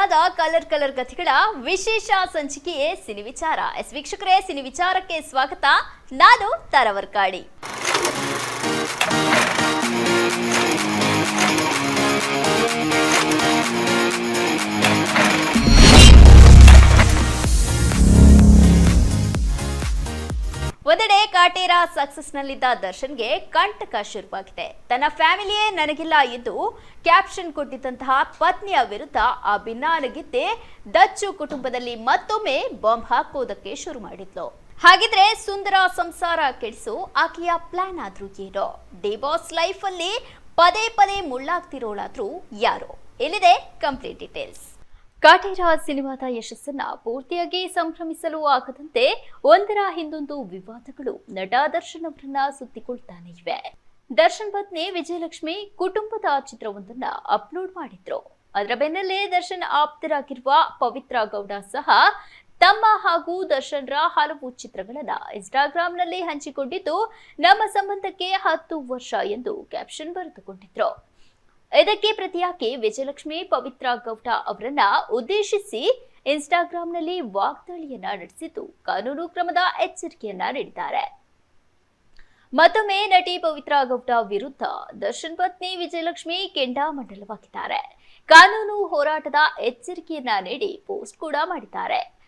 ಸರಿಯಾದ colour colour ಕಥೆಗಳ ವಿಶೇಷ ಸಂಚಿಕೆಯೇ ಸಿನಿ ವಿಚಾರ ಎಸ್ ವೀಕ್ಷಕರೇ ಸಿನಿ ವಿಚಾರಕ್ಕೆ ಸ್ವಾಗತ ನಾನು ತಾರವರ್ಕಾಡಿ ಒಂದೆಡೆ ಕಾಟೇರ ಸಕ್ಸಸ್ ನಲ್ಲಿದ್ದ ದರ್ಶನ್ಗೆ ಕಂಟಕ ಶುರುವಾಗಿದೆ. ತನ್ನ ಫ್ಯಾಮಿಲಿಯೇ ನನಗಿಲ್ಲ ಎಂದು ಕ್ಯಾಪ್ಷನ್ ಕೊಟ್ಟಿದ್ದಂತಹ ಪತ್ನಿಯ ವಿರುದ್ಧ ಆ ಭಿನ್ನಾನಗಿದ್ದೆ ದಚ್ಚು ಕುಟುಂಬದಲ್ಲಿ ಮತ್ತೊಮ್ಮೆ ಬಾಂಬ್ ಹಾಕೋದಕ್ಕೆ ಶುರು ಮಾಡಿದ್ಲು. ಹಾಗಿದ್ರೆ ಸುಂದರ ಸಂಸಾರ ಕೆಡಿಸು, ಆಕೆಯ ಪ್ಲಾನ್ ಆದ್ರೂ ಏನೋ? ಡಿವೋರ್ಸ್ ಲೈಫ್ ಅಲ್ಲಿ ಪದೇ ಪದೇ ಮುಳ್ಳಾಗ್ತಿರೋಳಾದ್ರೂ ಯಾರು? ಎಲ್ಲಿದೆ ಕಂಪ್ಲೀಟ್ ಡೀಟೇಲ್ಸ್. ಕಾಟೇರ ಸಿನಿಮಾದ ಯಶಸ್ಸನ್ನ ಪೂರ್ತಿಯಾಗಿ ಸಂಭ್ರಮಿಸಲು ಆಗದಂತೆ ಒಂದರ ಹಿಂದೊಂದು ವಿವಾದಗಳು ನಟ ದರ್ಶನ್ ಅವರನ್ನ ಸುತ್ತಿಕೊಳ್ತಾನೆ ಇವೆ. ದರ್ಶನ್ ಪತ್ನಿ ವಿಜಯಲಕ್ಷ್ಮಿ ಕುಟುಂಬದ ಚಿತ್ರವೊಂದನ್ನ ಅಪ್ಲೋಡ್ ಮಾಡಿದ್ರು. ಅದರ ಬೆನ್ನಲ್ಲೇ ದರ್ಶನ್ ಆಪ್ತರಾಗಿರುವ ಪವಿತ್ರ ಗೌಡ ಸಹ ತಮ್ಮ ಹಾಗೂ ದರ್ಶನ್ರ ಹಲವು ಚಿತ್ರಗಳನ್ನ ಇನ್ಸ್ಟಾಗ್ರಾಂನಲ್ಲಿ ಹಂಚಿಕೊಂಡಿದ್ದು, ನಮ್ಮ ಸಂಬಂಧಕ್ಕೆ ಹತ್ತು ವರ್ಷ ಎಂದು ಕ್ಯಾಪ್ಷನ್ ಬರೆದುಕೊಂಡಿದ್ರು. ಇದಕ್ಕೆ ಪ್ರತಿಯಾಗಿ ವಿಜಯಲಕ್ಷ್ಮಿ, ಪವಿತ್ರ ಗೌಡ ಅವರನ್ನ ಉದ್ದೇಶಿಸಿ ಇನ್ಸ್ಟಾಗ್ರಾಂನಲ್ಲಿ ವಾಗ್ದಾಳಿಯನ್ನ ನಡೆಸಿದ್ದು, ಕಾನೂನು ಕ್ರಮದ ಎಚ್ಚರಿಕೆಯನ್ನ ನೀಡಿದ್ದಾರೆ. ಮತ್ತೊಮ್ಮೆ ನಟಿ ಪವಿತ್ರ ಗೌಡ ವಿರುದ್ಧ ದರ್ಶನ್ ಪತ್ನಿ ವಿಜಯಲಕ್ಷ್ಮಿ ಕೆಂಡಾಮಂಡಲವಾಗಿದ್ದಾರೆ. ಕಾನೂನು ಹೋರಾಟದ ಎಚ್ಚರಿಕೆಯನ್ನ ನೀಡಿ ಪೋಸ್ಟ್ ಕೂಡ ಮಾಡಿದ್ದಾರೆ.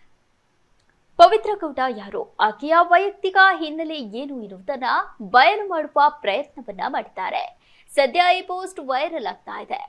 ಪವಿತ್ರ ಗೌಡ ಯಾರು? ಆಕೆಯ ವೈಯಕ್ತಿಕ ಹಿನ್ನೆಲೆ ಏನು ಎನ್ನುವುದನ್ನ ಬಯಲು ಮಾಡುವ ಪ್ರಯತ್ನವನ್ನ ಮಾಡಿದ್ದಾರೆ. ಸದ್ಯ ಈ ಪೋಸ್ಟ್ ವೈರಲ್ ಆಗ್ತಾ ಇದೆ.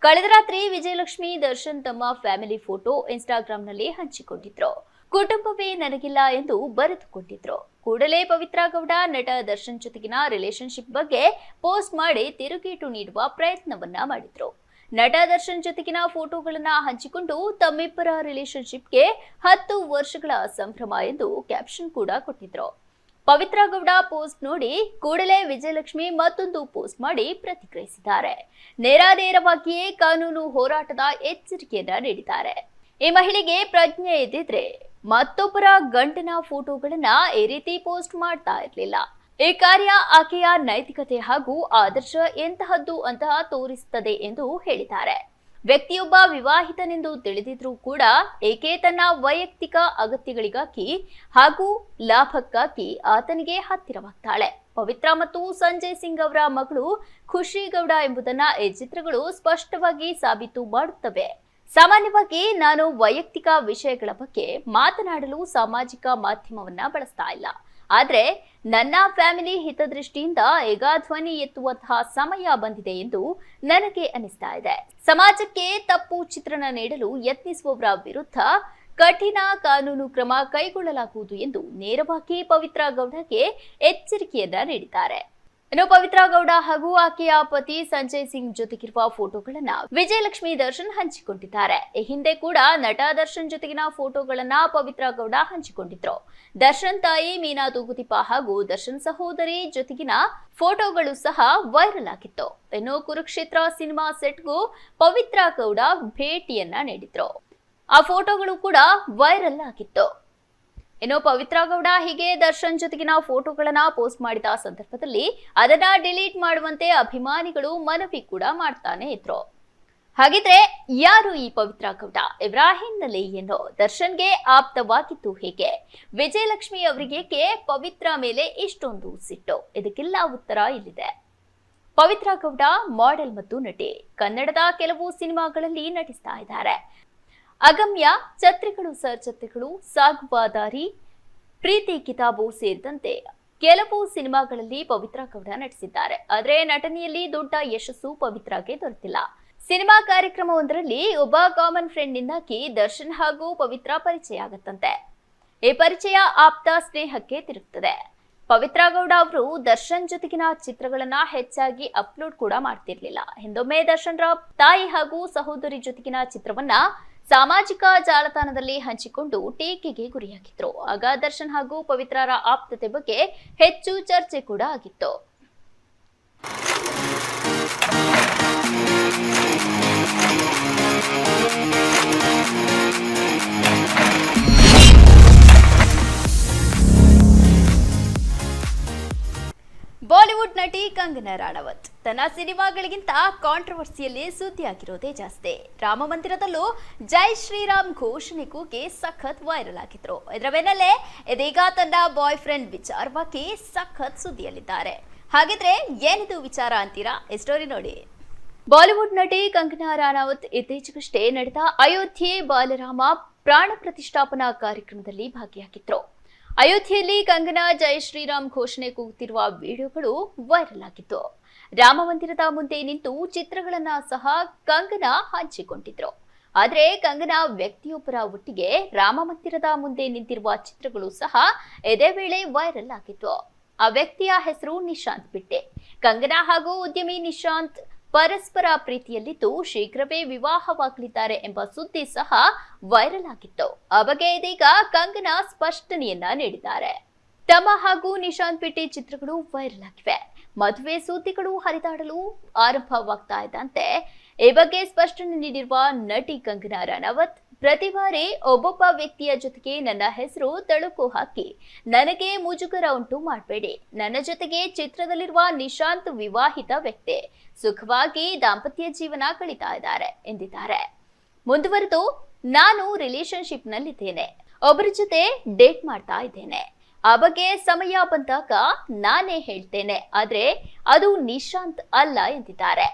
ಕಳೆದ ರಾತ್ರಿ ವಿಜಯಲಕ್ಷ್ಮಿ ದರ್ಶನ್ ತಮ್ಮ ಫ್ಯಾಮಿಲಿ ಫೋಟೋ ಇನ್ಸ್ಟಾಗ್ರಾಂನಲ್ಲಿ ಹಂಚಿಕೊಂಡಿದ್ರು. ಕುಟುಂಬವೇ ನನಗಿಲ್ಲ ಎಂದು ಬರೆದುಕೊಂಡಿದ್ರು. ಕೂಡಲೇ ಪವಿತ್ರ ಗೌಡ ನಟ ದರ್ಶನ್ ಜೊತೆಗಿನ ರಿಲೇಶನ್ಶಿಪ್ ಬಗ್ಗೆ ಪೋಸ್ಟ್ ಮಾಡಿ ತಿರುಗೇಟು ನೀಡುವ ಪ್ರಯತ್ನವನ್ನ ಮಾಡಿದ್ರು. ನಟ ದರ್ಶನ್ ಜೊತೆಗಿನ ಫೋಟೋಗಳನ್ನ ಹಂಚಿಕೊಂಡು ತಮ್ಮಿಬ್ಬರ ರಿಲೇಶನ್ಶಿಪ್ಗೆ ಹತ್ತು ವರ್ಷಗಳ ಸಂಭ್ರಮ ಎಂದು ಕ್ಯಾಪ್ಷನ್ ಕೂಡ ಕೊಟ್ಟಿದ್ರು. ಪವಿತ್ರ ಗೌಡ ಪೋಸ್ಟ್ ನೋಡಿ ಕೂಡಲೇ ವಿಜಯಲಕ್ಷ್ಮಿ ಮತ್ತೊಂದು ಪೋಸ್ಟ್ ಮಾಡಿ ಪ್ರತಿಕ್ರಿಯಿಸಿದ್ದಾರೆ. ನೇರಾನೇರವಾಗಿಯೇ ಕಾನೂನು ಹೋರಾಟದ ಎಚ್ಚರಿಕೆಯನ್ನ ನೀಡಿದ್ದಾರೆ. ಈ ಮಹಿಳೆಗೆ ಪ್ರಜ್ಞೆ ಇದ್ದಿದ್ರೆ ಮತ್ತೊಬ್ಬರ ಗಂಟಿನ ಫೋಟೋಗಳನ್ನ ಈ ರೀತಿ ಪೋಸ್ಟ್ ಮಾಡ್ತಾ ಇರಲಿಲ್ಲ. ಈ ಕಾರ್ಯ ಆಕೆಯ ನೈತಿಕತೆ ಹಾಗೂ ಆದರ್ಶ ಎಂತಹದ್ದು ಅಂತ ತೋರಿಸುತ್ತದೆ ಎಂದು ಹೇಳಿದ್ದಾರೆ. ವ್ಯಕ್ತಿಯೊಬ್ಬ ವಿವಾಹಿತನೆಂದು ತಿಳಿದಿದ್ರೂ ಕೂಡ ಏಕೆ ತನ್ನ ವೈಯಕ್ತಿಕ ಅಗತ್ಯಗಳಿಗಾಗಿ ಹಾಗೂ ಲಾಭಕ್ಕಾಗಿ ಆತನಿಗೆ ಹತ್ತಿರವಾಗ್ತಾಳೆ? ಪವಿತ್ರ ಮತ್ತು ಸಂಜಯ್ ಸಿಂಗ್ ಅವರ ಮಗಳು ಖುಷಿ ಗೌಡ ಎಂಬುದನ್ನ ಈ ಚಿತ್ರಗಳು ಸ್ಪಷ್ಟವಾಗಿ ಸಾಬೀತು ಮಾಡುತ್ತವೆ. ಸಾಮಾನ್ಯವಾಗಿ ನಾನು ವೈಯಕ್ತಿಕ ವಿಷಯಗಳ ಬಗ್ಗೆ ಮಾತನಾಡಲು ಸಾಮಾಜಿಕ ಮಾಧ್ಯಮವನ್ನ ಬಳಸ್ತಾ ಇಲ್ಲ. ಆದ್ರೆ ನನ್ನ ಫ್ಯಾಮಿಲಿ ಹಿತದೃಷ್ಟಿಯಿಂದ ಏಗಾಧ್ವನಿ ಧ್ವನಿ ಎತ್ತುವಂತಹ ಸಮಯ ಬಂದಿದೆ ಎಂದು ನನಗೆ ಅನಿಸ್ತಾ ಇದೆ. ಸಮಾಜಕ್ಕೆ ತಪ್ಪು ಚಿತ್ರಣ ನೀಡಲು ಯತ್ನಿಸುವವರ ವಿರುದ್ಧ ಕಠಿಣ ಕಾನೂನು ಕ್ರಮ ಕೈಗೊಳ್ಳಲಾಗುವುದು ಎಂದು ನೇರವಾಗಿ ಪವಿತ್ರ ಗೌಡಗೆ ಎಚ್ಚರಿಕೆಯನ್ನ ನೀಡಿದ್ದಾರೆ. ಇನ್ನು ಪವಿತ್ರ ಗೌಡ ಹಾಗೂ ಆಕೆಯ ಪತಿ ಸಂಜಯ್ ಸಿಂಗ್ ಜೊತೆಗಿರುವ ಫೋಟೋಗಳನ್ನ ವಿಜಯಲಕ್ಷ್ಮಿ ದರ್ಶನ್ ಹಂಚಿಕೊಂಡಿದ್ದಾರೆ. ಈ ಹಿಂದೆ ಕೂಡ ನಟ ದರ್ಶನ್ ಜೊತೆಗಿನ ಫೋಟೋಗಳನ್ನ ಪವಿತ್ರ ಗೌಡ ಹಂಚಿಕೊಂಡಿದ್ರು. ದರ್ಶನ್ ತಾಯಿ ಮೀನಾ ತೂಗುದೀಪ ಹಾಗೂ ದರ್ಶನ್ ಸಹೋದರಿ ಜೊತೆಗಿನ ಫೋಟೋಗಳು ಸಹ ವೈರಲ್ ಆಗಿತ್ತು. ಇನ್ನು ಕುರುಕ್ಷೇತ್ರ ಸಿನಿಮಾ ಸೆಟ್ಗೂ ಪವಿತ್ರ ಗೌಡ ಭೇಟಿಯನ್ನ ನೀಡಿದ್ರು. ಆ ಫೋಟೋಗಳು ಕೂಡ ವೈರಲ್ ಆಗಿತ್ತು. ಇನ್ನು ಪವಿತ್ರ ಗೌಡ ಹೀಗೆ ದರ್ಶನ್ ಜೊತೆಗಿನ ಫೋಟೋಗಳನ್ನ ಪೋಸ್ಟ್ ಮಾಡಿದ ಸಂದರ್ಭದಲ್ಲಿ ಅದನ್ನ ಡಿಲೀಟ್ ಮಾಡುವಂತೆ ಅಭಿಮಾನಿಗಳು ಮನವಿ ಕೂಡ ಮಾಡ್ತಾನೆ ಇದ್ರು. ಹಾಗಿದ್ರೆ ಯಾರು ಈ ಪವಿತ್ರ ಗೌಡ ಇವರ ಹಿನ್ನೆಲೆ ಏನು? ದರ್ಶನ್ಗೆ ಆಪ್ತವಾಗಿತ್ತು ಹೇಗೆ? ವಿಜಯಲಕ್ಷ್ಮಿ ಅವರಿಗೇಕೆ ಪವಿತ್ರ ಮೇಲೆ ಇಷ್ಟೊಂದು ಸಿಟ್ಟು. ಇದಕ್ಕೆಲ್ಲ ಉತ್ತರ ಇಲ್ಲಿದೆ. ಪವಿತ್ರ ಗೌಡ ಮಾಡೆಲ್ ಮತ್ತು ನಟಿ. ಕನ್ನಡದ ಕೆಲವು ಸಿನಿಮಾಗಳಲ್ಲಿ ನಟಿಸ್ತಾ ಇದ್ದಾರೆ. ಅಗಮ್ಯ ಛತ್ರಿಗಳು, ಸರ್ ಛತ್ರಿಗಳು, ಸಾಗುವ ದಾರಿ, ಪ್ರೀತಿ, ಕಿತಾಬು ಸೇರಿದಂತೆ ಕೆಲವು ಸಿನಿಮಾಗಳಲ್ಲಿ ಪವಿತ್ರ ಗೌಡ ನಟಿಸಿದ್ದಾರೆ. ಆದರೆ ನಟನೆಯಲ್ಲಿ ದೊಡ್ಡ ಯಶಸ್ಸು ಪವಿತ್ರಾಗೆ ದೊರೆತಿಲ್ಲ. ಸಿನಿಮಾ ಕಾರ್ಯಕ್ರಮವೊಂದರಲ್ಲಿ ಒಬ್ಬ ಕಾಮನ್ ಫ್ರೆಂಡ್ನಿಂದಾಗಿ ದರ್ಶನ್ ಹಾಗೂ ಪವಿತ್ರ ಪರಿಚಯ ಆಗತ್ತಂತೆ. ಈ ಪರಿಚಯ ಆಪ್ತ ಸ್ನೇಹಕ್ಕೆ ತಿರುಗ್ತದೆ. ಪವಿತ್ರ ಗೌಡ ಅವರು ದರ್ಶನ್ ಜೊತೆಗಿನ ಚಿತ್ರಗಳನ್ನ ಹೆಚ್ಚಾಗಿ ಅಪ್ಲೋಡ್ ಕೂಡ ಮಾಡ್ತಿರ್ಲಿಲ್ಲ. ಹಿಂದೊಮ್ಮೆ ದರ್ಶನ್ರ ತಾಯಿ ಹಾಗೂ ಸಹೋದರಿ ಜೊತೆಗಿನ ಚಿತ್ರವನ್ನ ಸಾಮಾಜಿಕ ಜಾಲತಾಣದಲ್ಲಿ ಹಂಚಿಕೊಂಡು ಟೀಕೆಗೆ ಗುರಿಯಾಗಿದ್ರು. ಆಗ ದರ್ಶನ್ ಹಾಗೂ ಪವಿತ್ರರ ಆಪ್ತತೆ ಬಗ್ಗೆ ಹೆಚ್ಚು ಚರ್ಚೆ ಕೂಡ ಆಗಿತ್ತು. ಬಾಲಿವುಡ್ ನಟಿ ಕಂಗನಾ ರಾಣವತ್. ತನ್ನ ಸಿನಿಮಾಗಳಿಗಿಂತ ಕಾಂಟ್ರವರ್ಸಿಯಲ್ಲಿ ಸುದ್ದಿಯಾಗಿರೋದೇ ಜಾಸ್ತಿ. ರಾಮ ಮಂದಿರದಲ್ಲೂ ಜೈ ಶ್ರೀರಾಮ್ ಘೋಷಣೆ ಕೂಗಿ ಸಖತ್ ವೈರಲ್ ಆಗಿದ್ರು. ಇದರ ಬೆನ್ನಲ್ಲೇ ಇದೀಗ ತನ್ನ ಬಾಯ್ ಫ್ರೆಂಡ್ ವಿಚಾರವಾಗಿ ಸಖತ್ ಸುದ್ದಿಯಲ್ಲಿದ್ದಾರೆ. ಹಾಗಿದ್ರೆ ಏನಿದು ವಿಚಾರ ಅಂತೀರಾ? ಈ ಸ್ಟೋರಿ ನೋಡಿ. ಬಾಲಿವುಡ್ ನಟಿ ಕಂಗನಾ ರಾಣಾವತ್ ಇತ್ತೀಚೆಗಷ್ಟೇ ನಡೆದ ಅಯೋಧ್ಯೆ ಬಾಲರಾಮ ಪ್ರಾಣ ಪ್ರತಿಷ್ಠಾಪನಾ ಕಾರ್ಯಕ್ರಮದಲ್ಲಿ ಭಾಗಿಯಾಗಿದ್ರು. ಅಯೋಧ್ಯೆಯಲ್ಲಿ ಕಂಗನಾ ಜೈ ಶ್ರೀರಾಮ್ ಘೋಷಣೆ ಕೂಗುತ್ತಿರುವ ವಿಡಿಯೋಗಳು ವೈರಲ್ ಆಗಿತ್ತು ರಾಮ ಮಂದಿರದ ಮುಂದೆ ನಿಂತು ಚಿತ್ರಗಳನ್ನ ಸಹ ಕಂಗನಾ ಹಂಚಿಕೊಂಡಿದ್ರು. ಆದರೆ ಕಂಗನಾ ವ್ಯಕ್ತಿಯೊಬ್ಬರ ಒಟ್ಟಿಗೆ ರಾಮಮಂದಿರದ ಮುಂದೆ ನಿಂತಿರುವ ಚಿತ್ರಗಳು ಸಹ ಇದೇ ವೇಳೆ ವೈರಲ್ ಆಗಿತ್ತು ಆ ವ್ಯಕ್ತಿಯ ಹೆಸರು ನಿಶಾಂತ್ ಬಿಟ್ಟೆ. ಕಂಗನಾ ಹಾಗೂ ಉದ್ಯಮಿ ನಿಶಾಂತ್ ಪರಸ್ಪರ ಪ್ರೀತಿಯಲ್ಲಿದ್ದು ಶೀಘ್ರವೇ ವಿವಾಹವಾಗಲಿದ್ದಾರೆ ಎಂಬ ಸುದ್ದಿ ಸಹ ವೈರಲ್ ಆಗಿತ್ತು. ಆ ಬಗ್ಗೆ ಇದೀಗ ಕಂಗನಾ ಸ್ಪಷ್ಟನೆಯನ್ನ ನೀಡಿದ್ದಾರೆ. ತಮ್ಮ ಹಾಗೂ ನಿಶಾಂತ್ ಪೇಟೆ ಚಿತ್ರಗಳು ವೈರಲ್ ಆಗಿವೆ. ಮದುವೆ ಸುದ್ದಿಗಳು ಹರಿದಾಡಲು ಆರಂಭವಾಗ್ತಾ ಇದ್ದಂತೆ, ಈ ಬಗ್ಗೆ ಸ್ಪಷ್ಟನೆ ನೀಡಿರುವ ನಟಿ ಕಂಗನಾ ರಾಣಾವತ್, ಪ್ರತಿ ಬಾರಿ ಒಬ್ಬೊಬ್ಬ ವ್ಯಕ್ತಿಯ ಜೊತೆಗೆ ನನ್ನ ಹೆಸರು ತಳುಕು ಹಾಕಿ, ನನಗೆ ಮುಜುಗರ ಉಂಟು ಮಾಡಬೇಡಿ. ನನ್ನ ಜೊತೆಗೆ ಚಿತ್ರದಲ್ಲಿರುವ ನಿಶಾಂತ್ ವಿವಾಹಿತ ವ್ಯಕ್ತಿ, ಸುಖವಾಗಿ ದಾಂಪತ್ಯ ಜೀವನ ಕಳೀತಾ ಇದ್ದಾರೆ, ಎಂದಿದ್ದಾರೆ. ಮುಂದುವರೆದು ನಾನು ರಿಲೇಶನ್ಶಿಪ್ ನಲ್ಲಿದ್ದೇನೆ. ಒಬ್ಬರ ಜೊತೆ ಡೇಟ್ ಮಾಡ್ತಾ ಇದ್ದೇನೆ. ಆ ಬಗ್ಗೆ ಸಮಯ ಬಂದಾಗ ನಾನೇ ಹೇಳ್ತೇನೆ. ಆದ್ರೆ ಅದು ನಿಶಾಂತ್ ಅಲ್ಲ ಎಂದಿದ್ದಾರೆ.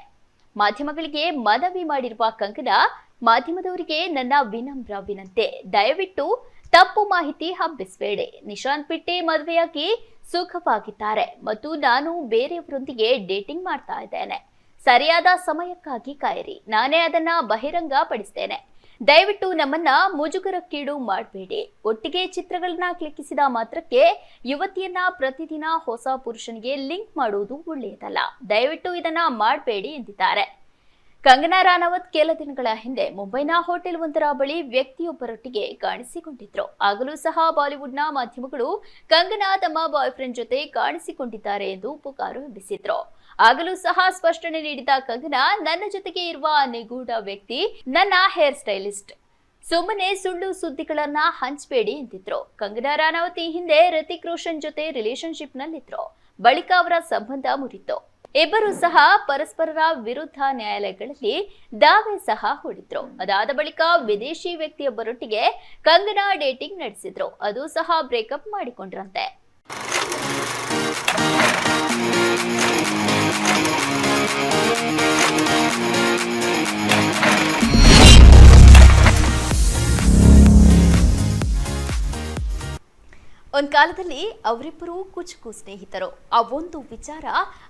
ಮಾಧ್ಯಮಗಳಿಗೆ ಮನವಿ ಮಾಡಿರುವ ಕಂಗನಾ ಮಾಧ್ಯಮದವರಿಗೆ ನನ್ನ ವಿನಮ್ರ ವಿನಂತೆ. ದಯವಿಟ್ಟು ತಪ್ಪು ಮಾಹಿತಿ ಹಬ್ಬಿಸಬೇಡಿ. ನಿಶಾಂತ್ ಪಿಟ್ಟೆ ಮದುವೆಯಾಗಿ ಸುಖವಾಗಿದ್ದಾರೆ ಮತ್ತು ನಾನು ಬೇರೆಯವರೊಂದಿಗೆ ಡೇಟಿಂಗ್ ಮಾಡ್ತಾ ಇದ್ದೇನೆ. ಸರಿಯಾದ ಸಮಯಕ್ಕಾಗಿ ಕಾಯಿರಿ. ನಾನೇ ಅದನ್ನ ಬಹಿರಂಗ ಪಡಿಸ್ತೇನೆ ದಯವಿಟ್ಟು ನಮ್ಮನ್ನ ಮುಜುಗರಕ್ಕೀಡು ಮಾಡಬೇಡಿ. ಒಟ್ಟಿಗೆ ಚಿತ್ರಗಳನ್ನ ಕ್ಲಿಕ್ಕಿಸಿದ ಮಾತ್ರಕ್ಕೆ ಯುವತಿಯನ್ನ ಪ್ರತಿದಿನ ಹೊಸ ಪುರುಷನಿಗೆ ಲಿಂಕ್ ಮಾಡುವುದು ಒಳ್ಳೆಯದಲ್ಲ. ದಯವಿಟ್ಟು ಇದನ್ನ ಮಾಡಬೇಡಿ ಎಂದಿದ್ದಾರೆ. ಕಂಗನಾ ರಾನವತ್ ಕೆಲ ದಿನಗಳ ಹಿಂದೆ ಮುಂಬೈನ ಹೋಟೆಲ್ ಒಂದರ ಬಳಿ ವ್ಯಕ್ತಿಯೊಬ್ಬರೊಟ್ಟಿಗೆ ಕಾಣಿಸಿಕೊಂಡಿದ್ರು. ಆಗಲೂ ಸಹ ಬಾಲಿವುಡ್ನ ಮಾಧ್ಯಮಗಳು ಕಂಗನಾ ತಮ್ಮ ಬಾಯ್ ಫ್ರೆಂಡ್ ಜೊತೆ ಕಾಣಿಸಿಕೊಂಡಿದ್ದಾರೆ ಎಂದು ಪುಕಾರು ಎಬ್ಬಿಸಿದ್ರು ಆಗಲೂ ಸಹ ಸ್ಪಷ್ಟನೆ ನೀಡಿದ ಕಂಗನಾ, ನನ್ನ ಜೊತೆಗೆ ಇರುವ ನಿಗೂಢ ವ್ಯಕ್ತಿ, ನನ್ನ ಹೇರ್ ಸ್ಟೈಲಿಸ್ಟ್ ಸುಮ್ಮನೆ ಸುಳ್ಳು ಸುದ್ದಿಗಳನ್ನ ಹಂಚಬೇಡಿ ಎಂದಿದ್ರು ಕಂಗನಾ ರಾನಾವತ್ ಹಿಂದೆ ಹೃತಿಕ್ ರೋಷನ್ ಜೊತೆ ರಿಲೇಶನ್ಶಿಪ್ ನಲ್ಲಿದ್ರು. ಬಳಿಕ ಅವರ ಸಂಬಂಧ ಮುರಿತು. ಇಬ್ಬರು ಸಹ ಪರಸ್ಪರರ ವಿರುದ್ಧ ನ್ಯಾಯಾಲಯಗಳಲ್ಲಿ ದಾವೆ ಸಹ ಹೂಡಿದ್ರು. ಅದಾದ ಬಳಿಕ ವಿದೇಶಿ ವ್ಯಕ್ತಿಯೊಬ್ಬರೊಟ್ಟಿಗೆ ಕಂಗನಾ ಡೇಟಿಂಗ್ ನಡೆಸಿದ್ರು. ಅದು ಸಹ ಬ್ರೇಕಪ್ ಮಾಡಿಕೊಂಡ್ರಂತೆ. ಒಂದ್ ಕಾಲದಲ್ಲಿ ಅವರಿಬ್ಬರು ಕುಚುಕು ಸ್ನೇಹಿತರು. ಆ ಒಂದು ವಿಚಾರ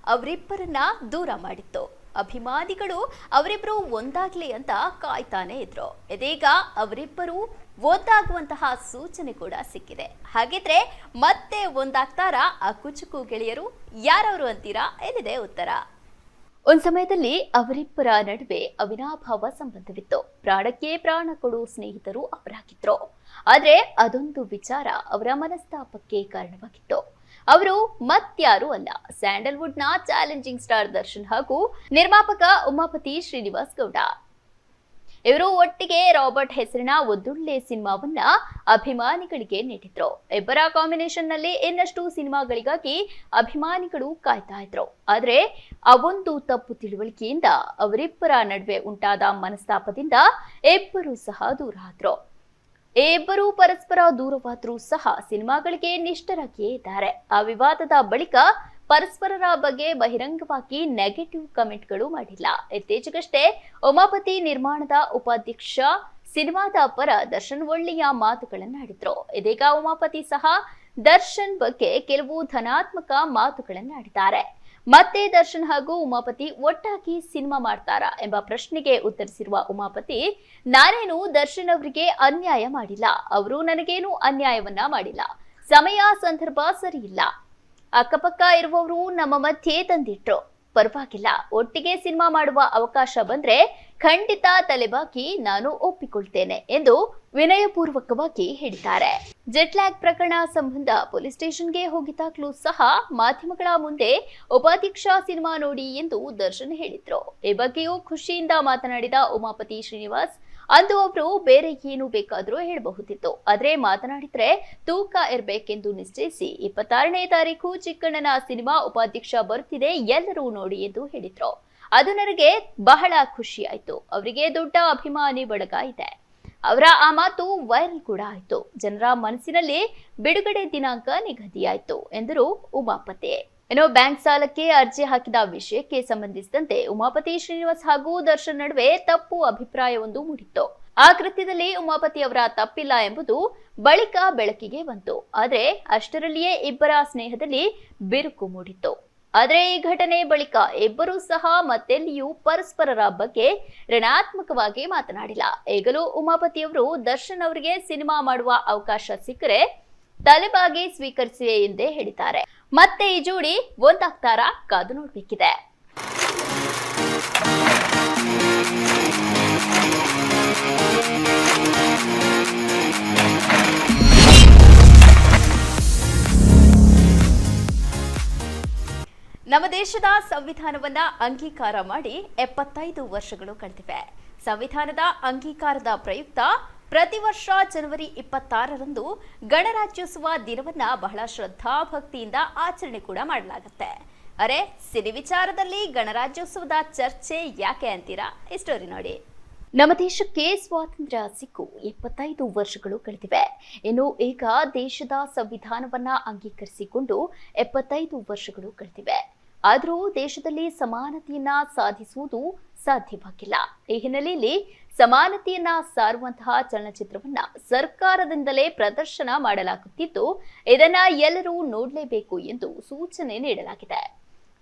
ಅವರಿಬ್ಬರನ್ನ ದೂರ ಮಾಡಿತ್ತು. ಅಭಿಮಾನಿಗಳು ಅವರಿಬ್ಬರು ಒಂದಾಗ್ಲಿ ಅಂತ ಕಾಯ್ತಾನೆ ಇದ್ರು. ಇದೀಗ ಅವರಿಬ್ಬರು ಒಂದಾಗುವಂತಹ ಸೂಚನೆ ಕೂಡ ಸಿಕ್ಕಿದೆ. ಹಾಗಿದ್ರೆ ಮತ್ತೆ ಒಂದಾಗ್ತಾರಾ ಆ ಕುಚುಕು ಗೆಳೆಯರು? ಯಾರವರು ಅಂತೀರಾ? ಎಲ್ಲಿದೆ ಉತ್ತರ? ಒಂದ್ ಸಮಯದಲ್ಲಿ ಅವರಿಬ್ಬರ ನಡುವೆ ಅವಿನಾಭಾವ ಸಂಬಂಧವಿತ್ತು. ಪ್ರಾಣಕ್ಕೆ ಪ್ರಾಣ ಕೊಡು ಸ್ನೇಹಿತರು ಅವರಾಗಿದ್ರು. ಆದ್ರೆ ಅದೊಂದು ವಿಚಾರ ಅವರ ಮನಸ್ತಾಪಕ್ಕೆ ಕಾರಣವಾಗಿತ್ತು. ಅವರು ಮತ್ಯಾರು ಅಲ್ಲ ಸ್ಯಾಂಡಲ್ವುಡ್ನ ಚಾಲೆಂಜಿಂಗ್ ಸ್ಟಾರ್ ದರ್ಶನ್ ಹಾಗೂ ನಿರ್ಮಾಪಕ ಉಮಾಪತಿ ಶ್ರೀನಿವಾಸ್ ಗೌಡ. ಇವರು ಒಟ್ಟಿಗೆ ರಾಬರ್ಟ್ ಹೆಸರಿನ ಒಂದೊಳ್ಳೆ ಸಿನಿಮಾವನ್ನ ಅಭಿಮಾನಿಗಳಿಗೆ ನೀಡಿದ್ರು. ಇಬ್ಬರ ಕಾಂಬಿನೇಷನ್ನಲ್ಲಿ ಇನ್ನಷ್ಟು ಸಿನಿಮಾಗಳಿಗಾಗಿ ಅಭಿಮಾನಿಗಳು ಕಾಯ್ತಾ ಇದ್ರು. ಆದ್ರೆ ಅವೊಂದು ತಪ್ಪು ತಿಳುವಳಿಕೆಯಿಂದ ಅವರಿಬ್ಬರ ನಡುವೆ ಉಂಟಾದ ಮನಸ್ತಾಪದಿಂದ ಇಬ್ಬರು ಸಹ ದೂರ ಆದ್ರು. ಇಬ್ಬರು ಪರಸ್ಪರ ದೂರವಾದರೂ ಸಹ ಸಿನಿಮಾಗಳಿಗೆ ನಿಷ್ಠರಾಗಿಯೇ ಇದ್ದಾರೆ. ಆ ವಿವಾದದ ಬಳಿಕ ಪರಸ್ಪರರ ಬಗ್ಗೆ ಬಹಿರಂಗವಾಗಿ ನೆಗೆಟಿವ್ ಕಮೆಂಟ್ಗಳು ಮಾಡಿಲ್ಲ. ಇತ್ತೀಚೆಗಷ್ಟೇ ಉಮಾಪತಿ ನಿರ್ಮಾಣದ ಉಪಾಧ್ಯಕ್ಷ ಸಿನಿಮಾದ ಪರ ದರ್ಶನ್ ಒಳ್ಳೆಯ ಮಾತುಗಳನ್ನಾಡಿದ್ರು ಇದೀಗ ಉಮಾಪತಿ ಸಹ ದರ್ಶನ್ ಬಗ್ಗೆ ಕೆಲವು ಧನಾತ್ಮಕ ಮಾತುಗಳನ್ನಾಡಿದ್ದಾರೆ ಮತ್ತೆ ದರ್ಶನ್ ಹಾಗೂ ಉಮಾಪತಿ ಒಟ್ಟಾಗಿ ಸಿನಿಮಾ ಮಾಡ್ತಾರಾ ಎಂಬ ಪ್ರಶ್ನೆಗೆ ಉತ್ತರಿಸಿರುವ ಉಮಾಪತಿ, ನಾನೇನು ದರ್ಶನ್ ಅವರಿಗೆ ಅನ್ಯಾಯ ಮಾಡಿಲ್ಲ. ಅವರು ನನಗೇನು ಅನ್ಯಾಯವನ್ನ ಮಾಡಿಲ್ಲ. ಸಮಯ, ಸಂದರ್ಭ ಸರಿಯಿಲ್ಲ. ಅಕ್ಕಪಕ್ಕ ಇರುವವರು ನಮ್ಮ ಮಧ್ಯೆ ತಂದಿಟ್ರು. ಪರವಾಗಿಲ್ಲ, ಒಟ್ಟಿಗೆ ಸಿನಿಮಾ ಮಾಡುವ ಅವಕಾಶ ಬಂದ್ರೆ ಖಂಡಿತ ತಲೆಬಾಕಿ ನಾನು ಒಪ್ಪಿಕೊಳ್ತೇನೆ ಎಂದು ವಿನಯಪೂರ್ವಕವಾಗಿ ಹೇಳಿದ್ದಾರೆ. ಜೆಟ್ಲ್ಯಾಗ್ ಪ್ರಕರಣ ಸಂಬಂಧ ಪೊಲೀಸ್ ಸ್ಟೇಷನ್ಗೆ ಹೋಗಿದ್ದಾಗಲೂ ಸಹ ಮಾಧ್ಯಮಗಳ ಮುಂದೆ ಉಪಾಧ್ಯಕ್ಷ ಸಿನಿಮಾ ನೋಡಿ ಎಂದು ದರ್ಶನ್ ಹೇಳಿದ್ರು. ಈ ಬಗ್ಗೆಯೂ ಖುಷಿಯಿಂದ ಮಾತನಾಡಿದ ಉಮಾಪತಿ ಶ್ರೀನಿವಾಸ್ ಅಂದು ಅವರು ಬೇರೆ ಏನು ಬೇಕಾದರೂ ಹೇಳಬಹುದಿತ್ತು. ಆದ್ರೆ ಮಾತನಾಡಿದ್ರೆ ತೂಕ ಇರಬೇಕೆಂದು ನಿಶ್ಚಯಿಸಿ ಇಪ್ಪತ್ತಾರನೇ ತಾರೀಕು ಚಿಕ್ಕಣ್ಣನ ಸಿನಿಮಾ ಉಪಾಧ್ಯಕ್ಷ ಬರುತ್ತಿದೆ ಎಲ್ಲರೂ ನೋಡಿ ಎಂದು ಹೇಳಿದ್ರು. ಅದು ನನಗೆ ಬಹಳ ಖುಷಿಯಾಯಿತು. ಅವರಿಗೆ ದೊಡ್ಡ ಅಭಿಮಾನಿ ಬಳಗ ಇದೆ. ಅವರ ಆ ಮಾತು ವೈರಲ್ ಕೂಡ ಆಯಿತು. ಜನರ ಮನಸ್ಸಿನಲ್ಲಿ ಬಿಡುಗಡೆ ದಿನಾಂಕ ನಿಗದಿಯಾಯಿತು ಎಂದರು ಉಮಾಪತಿ. ಇನ್ನು ಬ್ಯಾಂಕ್ ಸಾಲಕ್ಕೆ ಅರ್ಜಿ ಹಾಕಿದ ವಿಷಯಕ್ಕೆ ಸಂಬಂಧಿಸಿದಂತೆ ಉಮಾಪತಿ ಶ್ರೀನಿವಾಸ್ ಹಾಗೂ ದರ್ಶನ್ ನಡುವೆ ತಪ್ಪು ಅಭಿಪ್ರಾಯವೊಂದು ಮೂಡಿತ್ತು. ಆ ಕೃತ್ಯದಲ್ಲಿ ಉಮಾಪತಿ ಅವರ ತಪ್ಪಿಲ್ಲ ಎಂಬುದು ಬಳಿಕ ಬೆಳಕಿಗೆ ಬಂತು. ಆದರೆ ಅಷ್ಟರಲ್ಲಿಯೇ ಇಬ್ಬರ ಸ್ನೇಹದಲ್ಲಿ ಬಿರುಕು ಮೂಡಿತ್ತು. ಆದರೆ ಈ ಘಟನೆ ಬಳಿಕ ಇಬ್ಬರೂ ಸಹ ಮತ್ತೆಲ್ಲಿಯೂ ಪರಸ್ಪರರ ಬಗ್ಗೆ ಋಣಾತ್ಮಕವಾಗಿ ಮಾತನಾಡಿಲ್ಲ. ಈಗಲೂ ಉಮಾಪತಿಯವರು ದರ್ಶನ್ ಅವರಿಗೆ ಸಿನಿಮಾ ಮಾಡುವ ಅವಕಾಶ ಸಿಕ್ಕರೆ ತಲೆಬಾಗಿ ಸ್ವೀಕರಿಸಿವೆ ಎಂದೇ ಹೇಳಿದ್ದಾರೆ. ಮತ್ತೆ ಈ ಜೋಡಿ ಒಂದಾಗ್ತಾರ ಕಾದು ನೋಡಬೇಕಿದೆ. ನಮ್ಮ ದೇಶದ ಸಂವಿಧಾನವನ್ನ ಅಂಗೀಕಾರ ಮಾಡಿ ಎಪ್ಪತ್ತೈದು ವರ್ಷಗಳು ಕಳೆದಿವೆ. ಸಂವಿಧಾನದ ಅಂಗೀಕಾರದ ಪ್ರಯುಕ್ತ ಪ್ರತಿ ವರ್ಷ ಜನವರಿ ಇಪ್ಪತ್ತಾರರಂದು ಗಣರಾಜ್ಯೋತ್ಸವ ದಿನವನ್ನ ಬಹಳ ಶ್ರದ್ಧಾಭಕ್ತಿಯಿಂದ ಆಚರಣೆ ಕೂಡ ಮಾಡಲಾಗುತ್ತೆ. ಅರೆ ಸಿರಿ ವಿಚಾರದಲ್ಲಿ ಗಣರಾಜ್ಯೋತ್ಸವದ ಚರ್ಚೆ ಯಾಕೆ ಅಂತೀರಾ? ಈ ನೋಡಿ. ನಮ್ಮ ದೇಶಕ್ಕೆ ಸ್ವಾತಂತ್ರ್ಯ ಸಿಕ್ಕು ಎಪ್ಪತ್ತೈದು ವರ್ಷಗಳು ಕಳೆದಿವೆ. ಇನ್ನು ಈಗ ದೇಶದ ಸಂವಿಧಾನವನ್ನ ಅಂಗೀಕರಿಸಿಕೊಂಡು ಎಪ್ಪತ್ತೈದು ವರ್ಷಗಳು ಕಳೆದಿವೆ. ಆದರೂ ದೇಶದಲ್ಲಿ ಸಮಾನತೆಯನ್ನ ಸಾಧಿಸುವುದು ಸಾಧ್ಯವಾಗಿಲ್ಲ. ಈ ಹಿನ್ನೆಲೆಯಲ್ಲಿ ಸಮಾನತೆಯನ್ನ ಸಾರುವಂತಹ ಚಲನಚಿತ್ರವನ್ನ ಸರ್ಕಾರದಿಂದಲೇ ಪ್ರದರ್ಶನ ಮಾಡಲಾಗುತ್ತಿದ್ದು, ಇದನ್ನ ಎಲ್ಲರೂ ನೋಡಲೇಬೇಕು ಎಂದು ಸೂಚನೆ ನೀಡಲಾಗಿದೆ.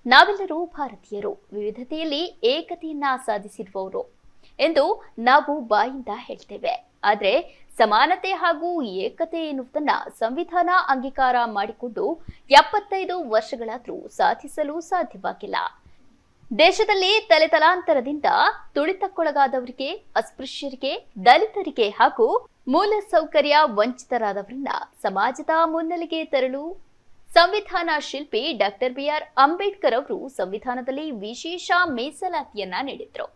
ನಾವೆಲ್ಲರೂ ಭಾರತೀಯರು, ವಿವಿಧತೆಯಲ್ಲಿ ಏಕತೆಯನ್ನ ಸಾಧಿಸಿರುವವರು ಎಂದು ನಾವು ಬಾಯಿಂದ ಹೇಳ್ತೇವೆ. ಆದರೆ, ಸಮಾನತೆ ಹಾಗೂ ಏಕತೆ ಎನ್ನುವುದನ್ನ ಸಂವಿಧಾನ ಅಂಗೀಕಾರ ಮಾಡಿಕೊಂಡು ಎಪ್ಪತ್ತೈದು ವರ್ಷಗಳಾದರೂ ಸಾಧಿಸಲು ಸಾಧ್ಯವಾಗಿಲ್ಲ. ದೇಶದಲ್ಲಿ ತಲೆತಲಾಂತರದಿಂದ ತುಳಿತಕ್ಕೊಳಗಾದವರಿಗೆ, ಅಸ್ಪೃಶ್ಯರಿಗೆ, ದಲಿತರಿಗೆ ಹಾಗೂ ಮೂಲ ಸೌಕರ್ಯ ವಂಚಿತರಾದವರನ್ನ ಸಮಾಜದ ಮುನ್ನೆಲೆಗೆ ತರಲು ಸಂವಿಧಾನ ಶಿಲ್ಪಿ ಡಾಕ್ಟರ್ ಬಿಆರ್ ಅಂಬೇಡ್ಕರ್ ಅವರು ಸಂವಿಧಾನದಲ್ಲಿ ವಿಶೇಷ ಮೀಸಲಾತಿಯನ್ನ ನೀಡಿದ್ರು.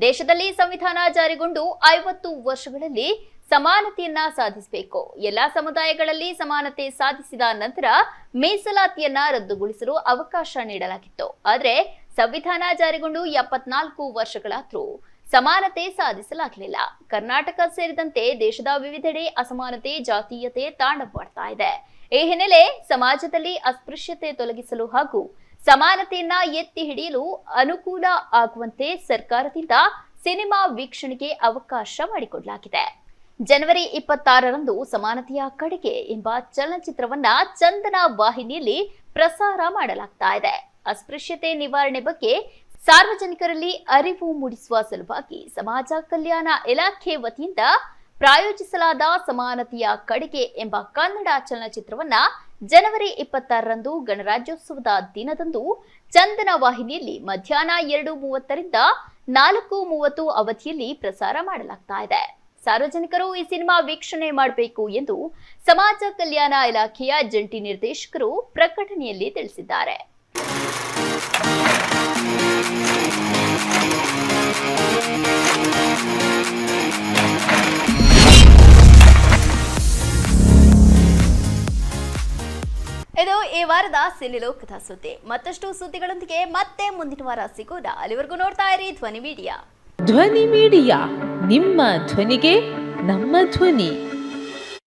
ದೇಶದಲ್ಲಿ ಸಂವಿಧಾನ ಜಾರಿಗೊಂಡು ಐವತ್ತು ವರ್ಷಗಳಲ್ಲಿ ಸಮಾನತೆಯನ್ನ ಸಾಧಿಸಬೇಕು. ಎಲ್ಲಾ ಸಮುದಾಯಗಳಲ್ಲಿ ಸಮಾನತೆ ಸಾಧಿಸಿದ ನಂತರ ಮೀಸಲಾತಿಯನ್ನ ರದ್ದುಗೊಳಿಸಲು ಅವಕಾಶ ನೀಡಲಾಗಿತ್ತು. ಆದರೆ ಸಂವಿಧಾನ ಜಾರಿಗೊಂಡು ಎಪ್ಪತ್ನಾಲ್ಕು ವರ್ಷಗಳಾದರೂ ಸಮಾನತೆ ಸಾಧಿಸಲಾಗಲಿಲ್ಲ. ಕರ್ನಾಟಕ ಸೇರಿದಂತೆ ದೇಶದ ವಿವಿಧೆಡೆ ಅಸಮಾನತೆ, ಜಾತೀಯತೆ ತಾಂಡವವಾಡ್ತಾ ಇದೆ. ಈ ಹಿನ್ನೆಲೆ ಸಮಾಜದಲ್ಲಿ ಅಸ್ಪೃಶ್ಯತೆ ತೊಲಗಿಸಲು ಹಾಗೂ ಸಮಾನತೆಯನ್ನ ಎತ್ತಿ ಹಿಡಿಯಲು ಅನುಕೂಲ ಆಗುವಂತೆ ಸರ್ಕಾರದಿಂದ ಸಿನಿಮಾ ವೀಕ್ಷಣೆಗೆ ಅವಕಾಶ ಮಾಡಿಕೊಡಲಾಗಿದೆ. ಜನವರಿ ಇಪ್ಪತ್ತಾರರಂದು ಸಮಾನತೆಯ ಕಡೆಗೆ ಎಂಬ ಚಲನಚಿತ್ರವನ್ನ ಚಂದನ ವಾಹಿನಿಯಲ್ಲಿ ಪ್ರಸಾರ ಮಾಡಲಾಗ್ತಾ ಇದೆ. ಅಸ್ಪೃಶ್ಯತೆ ನಿವಾರಣೆ ಬಗ್ಗೆ ಸಾರ್ವಜನಿಕರಲ್ಲಿ ಅರಿವು ಮೂಡಿಸುವ ಸಲುವಾಗಿ ಸಮಾಜ ಕಲ್ಯಾಣ ಇಲಾಖೆ ವತಿಯಿಂದ ಪ್ರಾಯೋಜಿಸಲಾದ ಸಮಾನತೆಯ ಕಡೆಗೆ ಎಂಬ ಕನ್ನಡ ಚಲನಚಿತ್ರವನ್ನ ಜನವರಿ ಇಪ್ಪತ್ತಾರರಂದು ಗಣರಾಜ್ಯೋತ್ಸವದ ದಿನದಂದು ಚಂದನ ವಾಹಿನಿಯಲ್ಲಿ ಮಧ್ಯಾಹ್ನ ಎರಡು ಮೂವತ್ತರಿಂದ ನಾಲ್ಕು ಮೂವತ್ತು ಅವಧಿಯಲ್ಲಿ ಪ್ರಸಾರ ಮಾಡಲಾಗ್ತಾ ಇದೆ. ಸಾರ್ವಜನಿಕರು ಈ ಸಿನಿಮಾ ವೀಕ್ಷಣೆ ಮಾಡಬೇಕು ಎಂದು ಸಮಾಜ ಕಲ್ಯಾಣ ಇಲಾಖೆಯ ಜಂಟಿ ನಿರ್ದೇಶಕರು ಪ್ರಕಟಣೆಯಲ್ಲಿ ತಿಳಿಸಿದ್ದಾರೆ. ಇದು ಈ ವಾರದ ಸಿನಿಲೋಕದ ಸುದ್ದಿ. ಮತ್ತಷ್ಟು ಸುದ್ದಿಗಳೊಂದಿಗೆ ಮತ್ತೆ ಮುಂದಿನ ವಾರ ಸಿಗೋಣ. ಅಲ್ಲಿವರೆಗೂ ನೋಡ್ತಾ ಇರಿ ಧ್ವನಿ ಮೀಡಿಯಾ. ಧ್ವನಿ ಮೀಡಿಯಾ. ನಿಮ್ಮ ಧ್ವನಿಗೆ ನಮ್ಮ ಧ್ವನಿ.